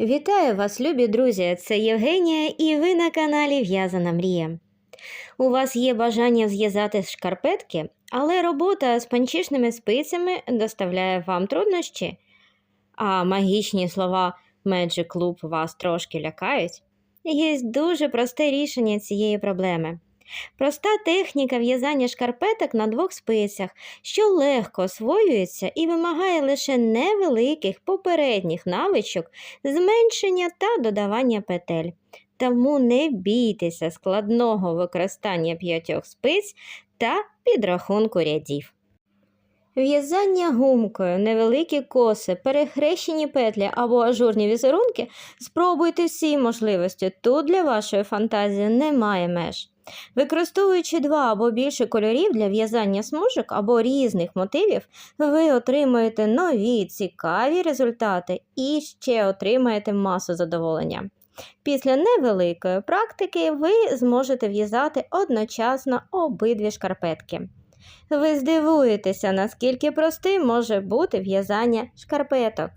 Вітаю вас, любі друзі! Це Євгенія, і ви на каналі В'язана Мрія. У вас є бажання зв'язати шкарпетки, але робота з панчішними спицями доставляє вам труднощі, а магічні слова Magic Club вас трошки лякають. Є дуже просте рішення цієї проблеми. Проста техніка в'язання шкарпеток на двох спицях, що легко освоюється і вимагає лише невеликих попередніх навичок зменшення та додавання петель. Тому не бійтеся складного використання п'ятьох спиць та підрахунку рядів. В'язання гумкою, невеликі коси, перехрещені петлі або ажурні візерунки спробуйте всі можливості. Тут для вашої фантазії немає меж. Використовуючи два або більше кольорів для в'язання смужок або різних мотивів, ви отримаєте нові цікаві результати і ще отримаєте масу задоволення. Після невеликої практики ви зможете в'язати одночасно обидві шкарпетки. Ви здивуєтеся, наскільки простим може бути в'язання шкарпеток.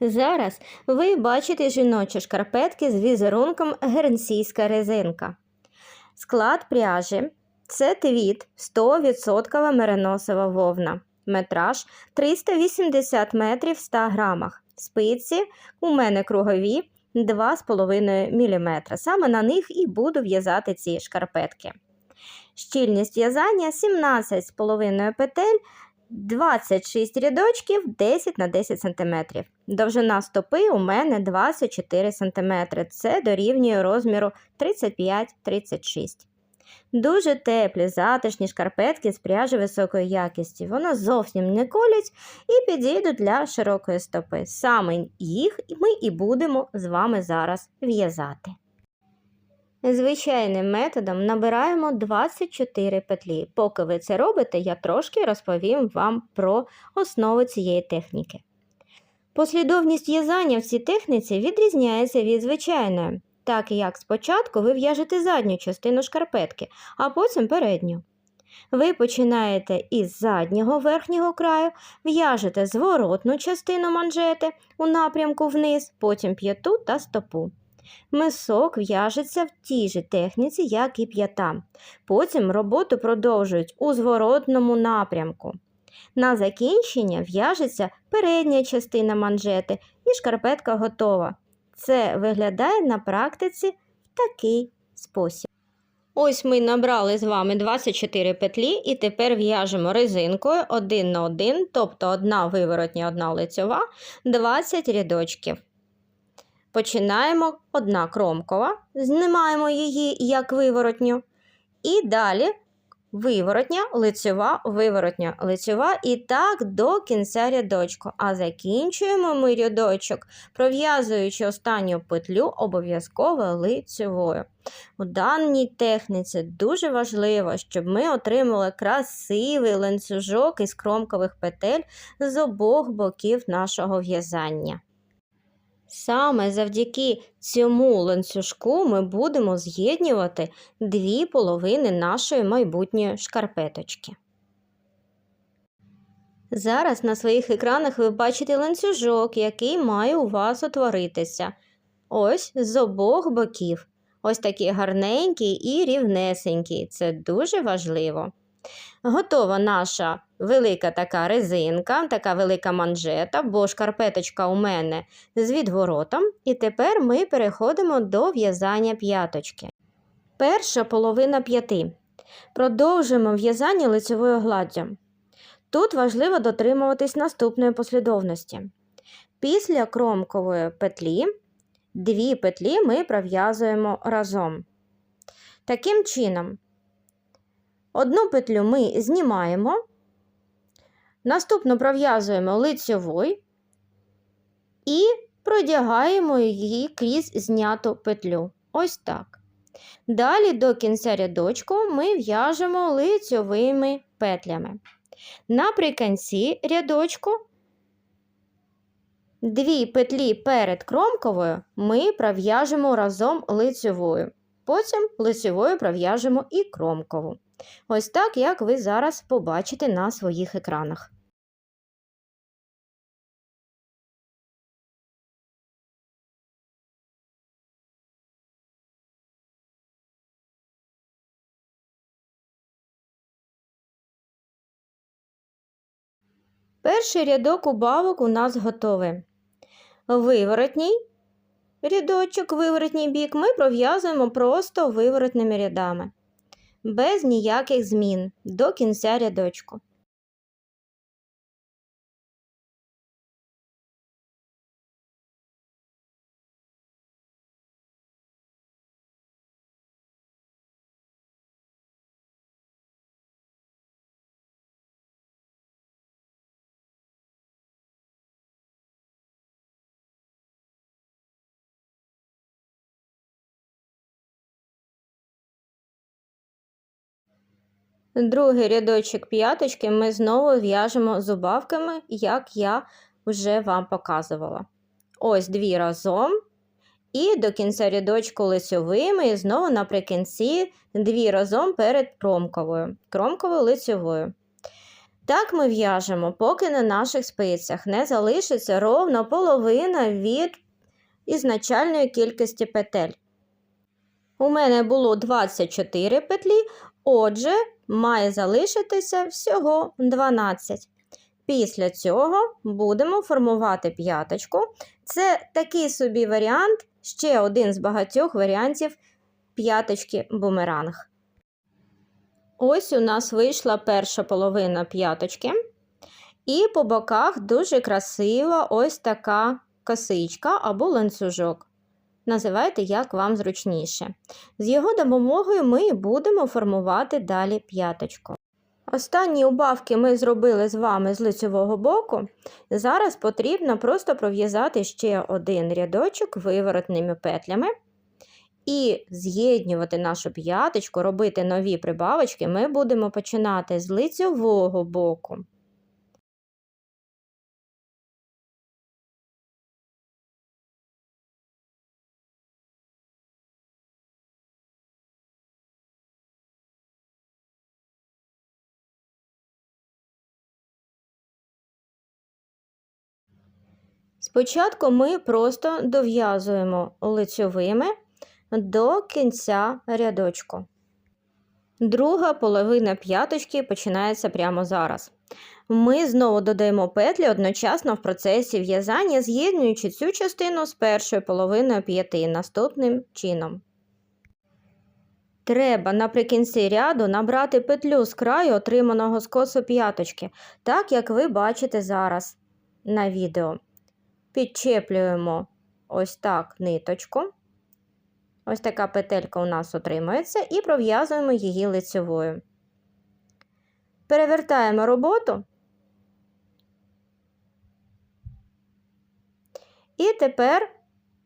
Зараз ви бачите жіночі шкарпетки з візерунком гернсійська резинка. Склад пряжі це твіт 100% мериносова вовна. Метраж 380 метрів в 100 грамах. Спиці у мене кругові 2,5 мм. Саме на них і буду в'язати ці шкарпетки. Щільність в'язання 17,5 петель, 26 рядочків 10 на 10 см. Довжина стопи у мене 24 см. Це дорівнює розміру 35-36 Дуже теплі, затишні шкарпетки з пряжі високої якості. Воно зовсім не колять і підійдуть для широкої стопи. Саме їх ми і будемо з вами зараз в'язати. Звичайним методом набираємо 24 петлі. Поки ви це робите, я трошки розповім вам про основи цієї техніки. Послідовність в'язання в цій техніці відрізняється від звичайної, так як спочатку ви в'яжете задню частину шкарпетки, а потім передню. Ви починаєте із заднього верхнього краю, в'яжете зворотну частину манжети у напрямку вниз, потім п'яту та стопу. Мисок в'яжеться в тій же техніці, як і п'ята. Потім роботу продовжують у зворотному напрямку. На закінчення в'яжеться передня частина манжети і шкарпетка готова. Це виглядає на практиці в такий спосіб. Ось ми набрали з вами 24 петлі і тепер в'яжемо резинкою один на один, тобто одна виворотня, одна лицьова, 20 рядочків. Починаємо одна кромкова, знімаємо її як виворотню. І далі виворотня, лицьова, виворотня, лицьова і так до кінця рядочку. А закінчуємо ми рядочок, пров'язуючи останню петлю обов'язково лицьовою. У даній техніці дуже важливо, щоб ми отримали красивий ланцюжок із кромкових петель з обох боків нашого в'язання. Саме завдяки цьому ланцюжку ми будемо з'єднувати дві половини нашої майбутньої шкарпеточки. Зараз на своїх екранах ви бачите ланцюжок, який має у вас утворитися. Ось з обох боків. Ось такий гарненький і рівнесенький. Це дуже важливо. Готова наша велика така резинка, така велика манжета, бо шкарпеточка у мене з відворотом. І тепер ми переходимо до в'язання п'яточки. Перша половина п'яти. Продовжуємо в'язання лицевою гладдю. Тут важливо дотримуватись наступної послідовності. Після кромкової петлі дві петлі ми пров'язуємо разом. Таким чином, Одну петлю ми знімаємо, наступну пров'язуємо лицьовою і продягаємо її крізь зняту петлю. Ось так. Далі до кінця рядочку ми в'яжемо лицьовими петлями. Наприкінці рядочку дві петлі перед кромковою ми пров'яжемо разом лицьовою. Потім лицьовою пров'яжемо і кромкову. Ось так, як ви зараз побачите на своїх екранах. Перший рядок убавок у нас готовий. Виворотній рядочок, виворотній бік ми пров'язуємо просто виворотними рядами, без ніяких змін до кінця рядочку. Другий рядочок п'яточки ми знову в'яжемо зубавками, як я вже вам показувала. Ось дві разом. І до кінця рядочку лицьовими, і знову наприкінці дві разом перед кромковою, кромковою лицьовою. Так ми в'яжемо, поки на наших спицях не залишиться ровно половина від ізначальної кількості петель. У мене було 24 петлі, отже, має залишитися всього 12. Після цього будемо формувати п'яточку. Це такий собі варіант, ще один з багатьох варіантів п'яточки бумеранг. Ось у нас вийшла перша половина п'яточки. І по боках дуже красива ось така косичка або ланцюжок. Називайте, як вам зручніше. З його допомогою ми будемо формувати далі п'яточку. Останні убавки ми зробили з вами з лицевого боку. Зараз потрібно просто пров'язати ще один рядочок виворотними петлями. І з'єднювати нашу п'яточку, робити нові прибавочки ми будемо починати з лицевого боку. Спочатку ми просто дов'язуємо лицьовими до кінця рядочку. Друга половина п'яточки починається прямо зараз. Ми знову додаємо петлі одночасно в процесі в'язання, з'єднуючи цю частину з першою половиною п'яти наступним чином. Треба наприкінці ряду набрати петлю з краю отриманого скосу п'яточки, так як ви бачите зараз на відео. Підчеплюємо ось так ниточку. Ось така петелька у нас отримується, і пров'язуємо її лицевою. Перевертаємо роботу. І тепер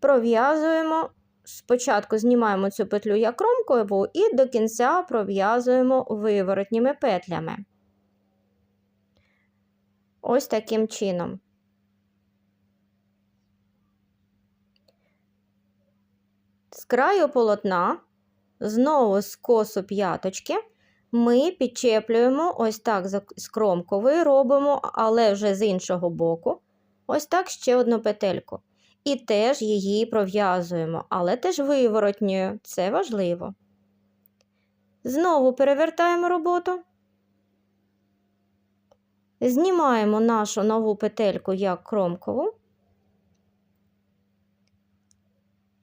пров'язуємо, спочатку знімаємо цю петлю як кромкову і до кінця пров'язуємо виворотніми петлями. Ось таким чином. З краю полотна, знову з косу п'яточки, ми підчеплюємо ось так з кромкової робимо, але вже з іншого боку. Ось так ще одну петельку. І теж її пров'язуємо, але теж виворотньою, це важливо. Знову перевертаємо роботу. Знімаємо нашу нову петельку як кромкову.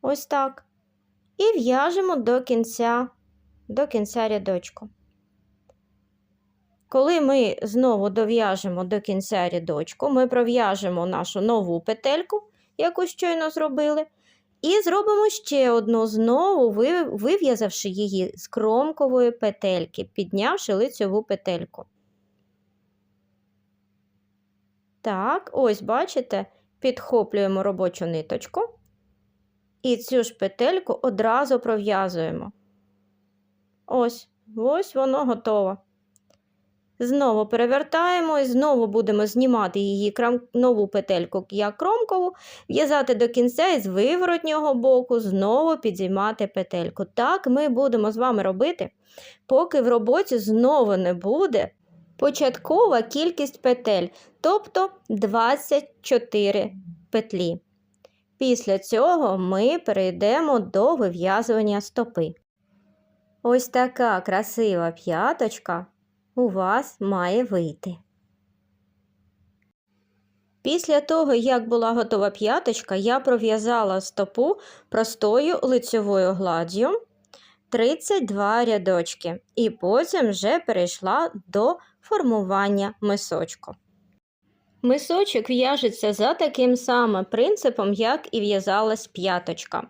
Ось так і в'яжемо до кінця, до кінця рядочку. Коли ми знову дов'яжемо до кінця рядочку, ми пров'яжемо нашу нову петельку, яку щойно зробили, і зробимо ще одну знову, вив'язавши її з кромкової петельки, піднявши лицьову петельку. Так, ось, бачите, підхоплюємо робочу ниточку. І цю ж петельку одразу пров'язуємо. Ось, ось воно готово. Знову перевертаємо і знову будемо знімати її крам... нову петельку як кромкову, в'язати до кінця і з виворотнього боку знову підіймати петельку. Так ми будемо з вами робити, поки в роботі знову не буде початкова кількість петель, тобто 24 петлі. Після цього ми перейдемо до вив'язування стопи. Ось така красива п'яточка у вас має вийти. Після того, як була готова п'яточка, я пров'язала стопу простою лицьовою гладдю 32 рядочки, і потім вже перейшла до формування мисочку. Мисочок в'яжеться за таким самим принципом, як і в'язалась п'яточка.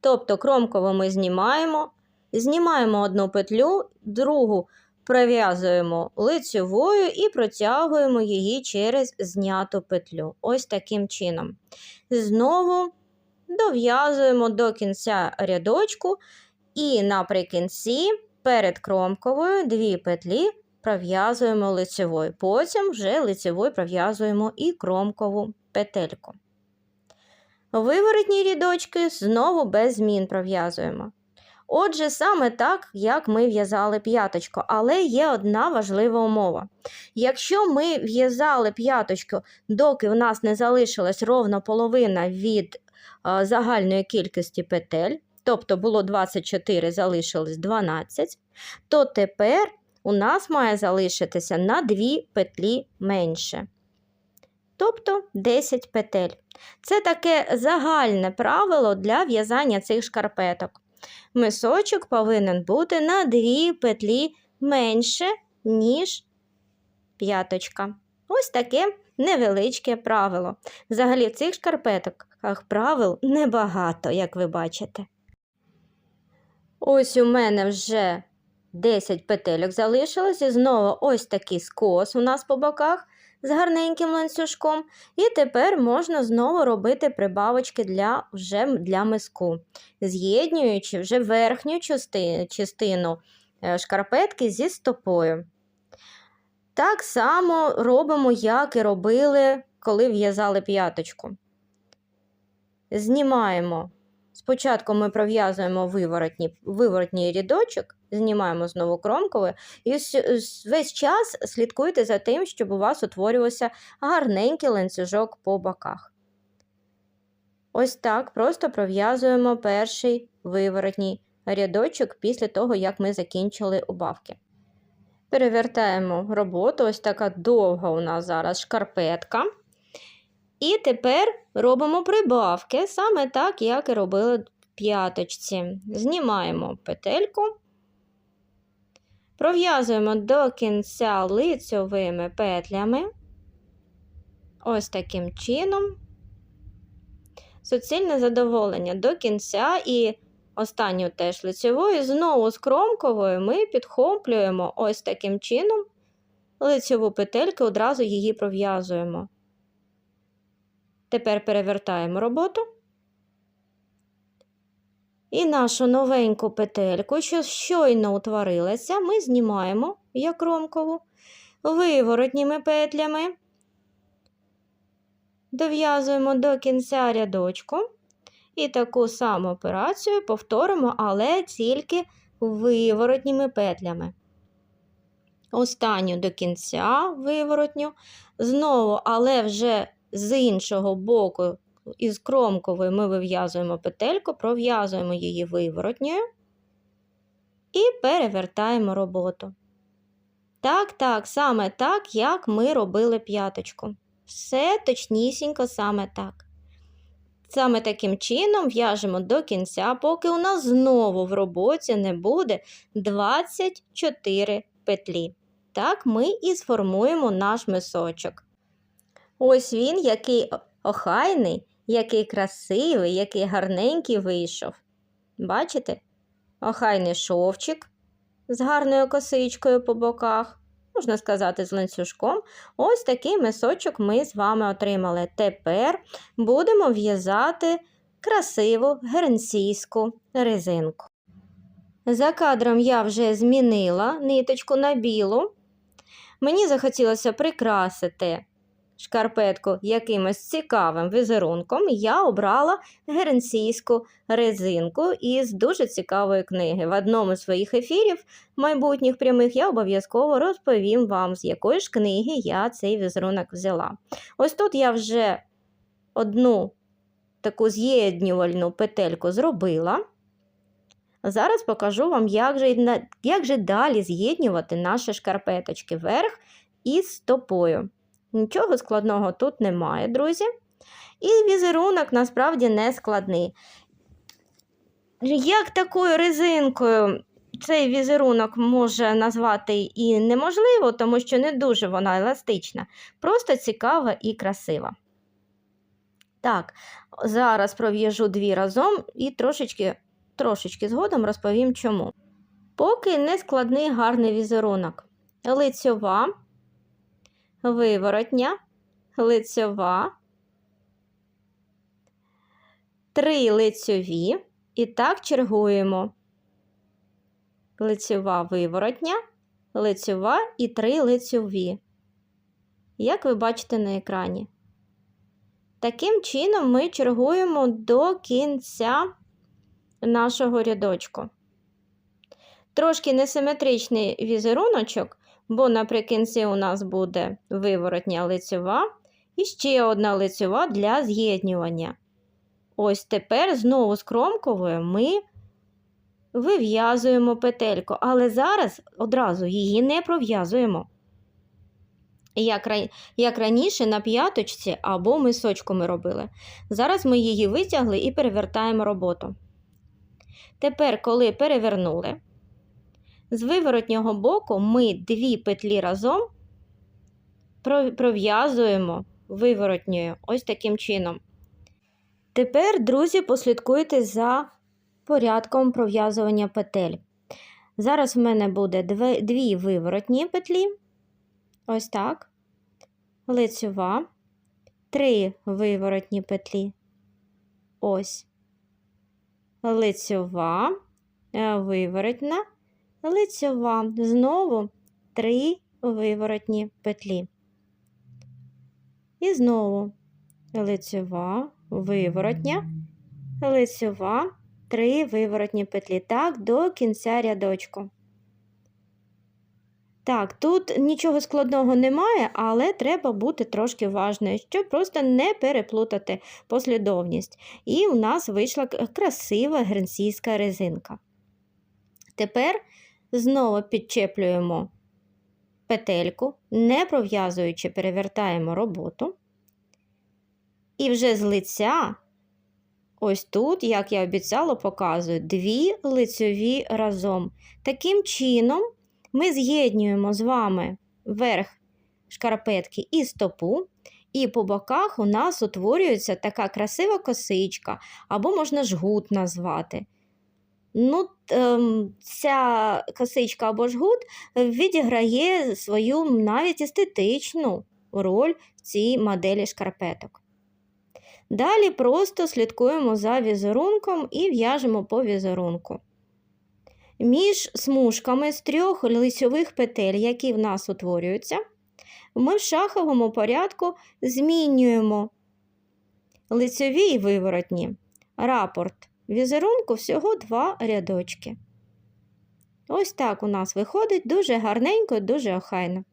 Тобто кромково ми знімаємо, знімаємо одну петлю, другу пров'язуємо лицьовою і протягуємо її через зняту петлю. Ось таким чином. Знову дов'язуємо до кінця рядочку і наприкінці перед кромковою дві петлі пров'язуємо лицевою. Потім вже лицевою пров'язуємо і кромкову петельку. Виворотні рядочки знову без змін пров'язуємо. Отже, саме так, як ми в'язали п'яточку, але є одна важлива умова. Якщо ми в'язали п'яточку, доки у нас не залишилась ровно половина від а, загальної кількості петель, тобто було 24, залишилось 12, то тепер у нас має залишитися на 2 петлі менше. Тобто 10 петель. Це таке загальне правило для в'язання цих шкарпеток. Мисочок повинен бути на 2 петлі менше, ніж п'яточка. Ось таке невеличке правило. Взагалі в цих шкарпетках правил небагато, як ви бачите. Ось у мене вже 10 петельок залишилось, і знову ось такий скос у нас по боках з гарненьким ланцюжком. І тепер можна знову робити прибавочки для, вже для миску, з'єднуючи вже верхню частину, частину е, шкарпетки зі стопою. Так само робимо, як і робили, коли в'язали п'яточку. Знімаємо. Спочатку ми пров'язуємо виворотній, виворотній рядочок, знімаємо знову кромковий, і весь час слідкуйте за тим, щоб у вас утворювався гарненький ланцюжок по боках. Ось так просто пров'язуємо перший виворотній рядочок після того, як ми закінчили убавки. Перевертаємо роботу, ось така довга у нас зараз шкарпетка. І тепер робимо прибавки, саме так, як і робили в п'яточці. Знімаємо петельку, пров'язуємо до кінця лицьовими петлями, ось таким чином. Суцільне задоволення до кінця і останню теж лицьовою, знову з кромковою ми підхоплюємо ось таким чином лицьову петельку, одразу її пров'язуємо. Тепер перевертаємо роботу. І нашу новеньку петельку, що щойно утворилася, ми знімаємо як ромкову виворотніми петлями, дов'язуємо до кінця рядочку. І таку саму операцію повторимо, але тільки виворотніми петлями. Останню до кінця виворотню, знову, але вже з іншого боку, із кромкової ми вив'язуємо петельку, пров'язуємо її виворотньою і перевертаємо роботу. Так, так, саме так, як ми робили п'яточку. Все точнісінько саме так. Саме таким чином в'яжемо до кінця, поки у нас знову в роботі не буде 24 петлі. Так ми і сформуємо наш мисочок. Ось він, який охайний, який красивий, який гарненький вийшов. Бачите? Охайний шовчик з гарною косичкою по боках, можна сказати, з ланцюжком. Ось такий мисочок ми з вами отримали. Тепер будемо в'язати красиву гернсійську резинку. За кадром я вже змінила ниточку на білу. Мені захотілося прикрасити шкарпетку якимось цікавим візерунком. Я обрала геренційську резинку із дуже цікавої книги. В одному з своїх ефірів майбутніх прямих я обов'язково розповім вам, з якої ж книги я цей візерунок взяла. Ось тут я вже одну таку з'єднювальну петельку зробила. Зараз покажу вам, як же, як же далі з'єднювати наші шкарпеточки вверх із стопою. Нічого складного тут немає, друзі. І візерунок насправді не складний. Як такою резинкою цей візерунок може назвати і неможливо, тому що не дуже вона еластична, просто цікава і красива. Так, зараз пров'яжу дві разом і трошечки, трошечки згодом розповім чому. Поки не складний гарний візерунок. Лицьова, виворотня, лицьова, три лицьові. І так чергуємо. Лицьова виворотня, лицьова і три лицьові. Як ви бачите на екрані. Таким чином ми чергуємо до кінця нашого рядочку. Трошки несиметричний візеруночок, бо наприкінці у нас буде виворотня лицьова і ще одна лицьова для з'єднювання. Ось тепер знову з кромковою ми вив'язуємо петельку, але зараз одразу її не пров'язуємо. Як, як раніше на п'яточці або мисочку ми робили. Зараз ми її витягли і перевертаємо роботу. Тепер, коли перевернули, з виворотнього боку ми дві петлі разом пров'язуємо виворотньою ось таким чином. Тепер, друзі, послідкуйте за порядком пров'язування петель. Зараз в мене буде дві, виворотні петлі. Ось так. Лицьова. Три виворотні петлі. Ось. Лицьова, е, виворотна, лицьова. Знову три виворотні петлі. І знову лицьова, виворотня, лицьова, три виворотні петлі. Так, до кінця рядочку. Так, тут нічого складного немає, але треба бути трошки уважною, щоб просто не переплутати послідовність. І у нас вийшла красива гренційська резинка. Тепер знову підчеплюємо петельку, не пров'язуючи, перевертаємо роботу. І вже з лиця, ось тут, як я обіцяла, показую дві лицьові разом. Таким чином ми з'єднуємо з вами верх шкарпетки і стопу, і по боках у нас утворюється така красива косичка, або можна жгут назвати. Ну, ем, ця косичка або жгут відіграє свою навіть естетичну роль в цій моделі шкарпеток. Далі просто слідкуємо за візерунком і в'яжемо по візерунку. Між смужками з трьох лицьових петель, які в нас утворюються, ми в шаховому порядку змінюємо лицьові і виворотні. Рапорт візерунку всього два рядочки. Ось так у нас виходить дуже гарненько, дуже охайно.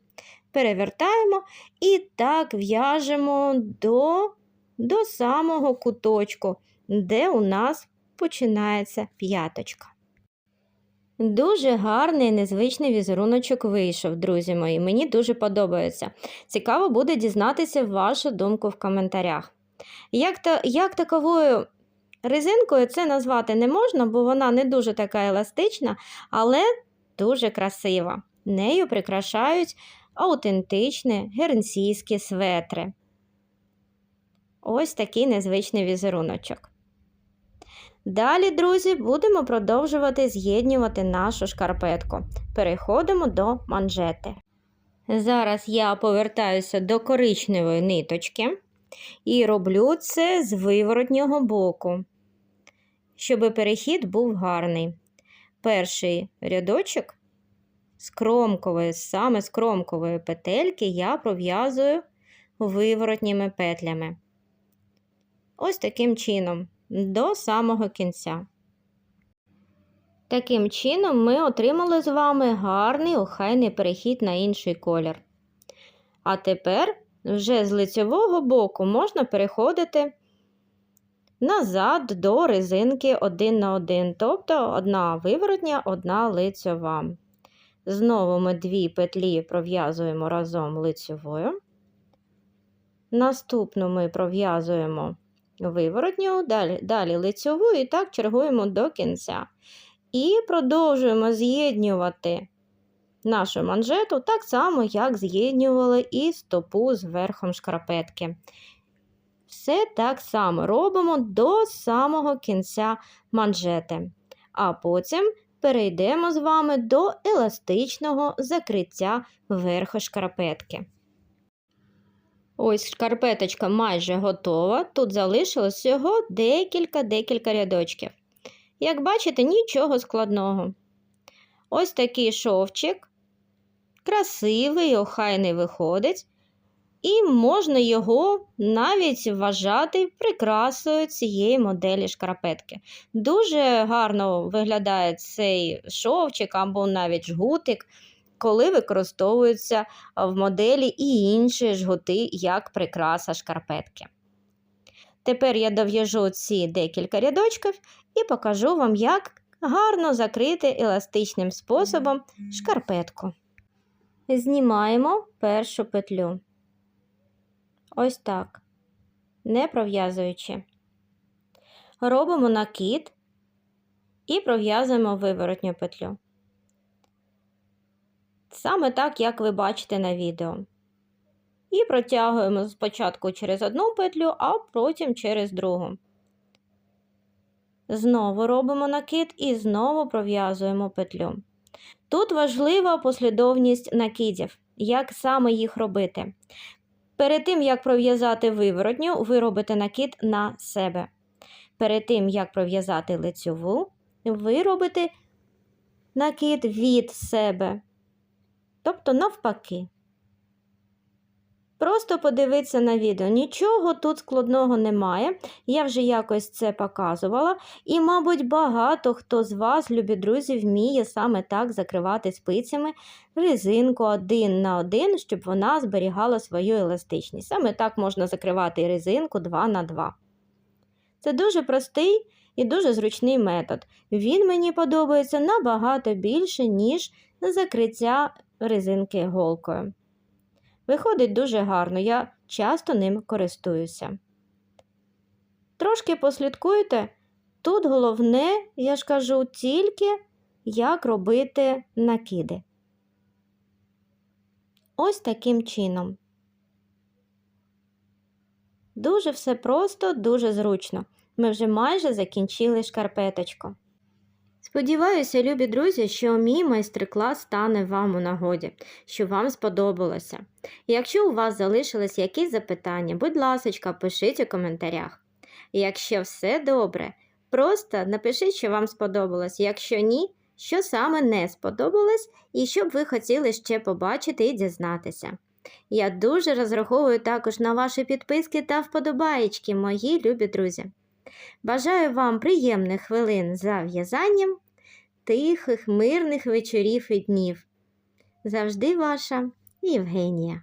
Перевертаємо і так в'яжемо до, до самого куточку, де у нас починається п'яточка. Дуже гарний незвичний візеруночок вийшов, друзі мої. Мені дуже подобається. Цікаво буде дізнатися вашу думку в коментарях. Як, та, як таковою резинкою це назвати не можна, бо вона не дуже така еластична, але дуже красива. Нею прикрашають аутентичні гернсійські светри. Ось такий незвичний візеруночок. Далі, друзі, будемо продовжувати з'єднювати нашу шкарпетку. Переходимо до манжети. Зараз я повертаюся до коричневої ниточки і роблю це з виворотнього боку, щоб перехід був гарний. Перший рядочок з кромкової, саме з кромкової петельки я пров'язую виворотніми петлями. Ось таким чином, до самого кінця. Таким чином, ми отримали з вами гарний охайний перехід на інший колір. А тепер вже з лицевого боку можна переходити назад до резинки один на один, тобто одна виворотня, одна лицьова. Знову ми дві петлі пров'язуємо разом лицьовою. Наступну ми пров'язуємо виворотню, далі, далі лицьову і так чергуємо до кінця. І продовжуємо з'єднювати нашу манжету так само, як з'єднювали і стопу з верхом шкарпетки. Все так само робимо до самого кінця манжети. А потім перейдемо з вами до еластичного закриття верху шкарпетки. Ось шкарпеточка майже готова. Тут залишилось всього декілька-декілька рядочків. Як бачите, нічого складного. Ось такий шовчик, красивий, охайний виходить, і можна його навіть вважати прикрасою цієї моделі шкарпетки. Дуже гарно виглядає цей шовчик або навіть жгутик, коли використовуються в моделі і інші жгути як прикраса шкарпетки. Тепер я дов'яжу ці декілька рядочків і покажу вам, як гарно закрити еластичним способом шкарпетку. Знімаємо першу петлю. Ось так, не пров'язуючи. Робимо накид і пров'язуємо виворотню петлю. Саме так, як ви бачите на відео. І протягуємо спочатку через одну петлю, а потім через другу. Знову робимо накид і знову пров'язуємо петлю. Тут важлива послідовність накидів, як саме їх робити. Перед тим, як пров'язати виворотню, ви робите накид на себе. Перед тим, як пров'язати лицьову, ви робите накид від себе. Тобто навпаки. Просто подивитися на відео. Нічого тут складного немає. Я вже якось це показувала. І, мабуть, багато хто з вас, любі друзі, вміє саме так закривати спицями резинку один на один, щоб вона зберігала свою еластичність. Саме так можна закривати резинку 2 на 2. Це дуже простий і дуже зручний метод. Він мені подобається набагато більше, ніж закриття резинки голкою. Виходить дуже гарно, я часто ним користуюся. Трошки послідкуйте. Тут головне, я ж кажу, тільки як робити накиди. Ось таким чином. Дуже все просто, дуже зручно. Ми вже майже закінчили шкарпеточку. Сподіваюся, любі друзі, що мій майстер-клас стане вам у нагоді, що вам сподобалося. Якщо у вас залишились якісь запитання, будь ласка, пишіть у коментарях. Якщо все добре, просто напишіть, що вам сподобалось. Якщо ні, що саме не сподобалось і що б ви хотіли ще побачити і дізнатися. Я дуже розраховую також на ваші підписки та вподобаєчки, мої любі друзі. Бажаю вам приємних хвилин за в'язанням, тихих, мирних вечорів і днів. Завжди ваша Євгенія.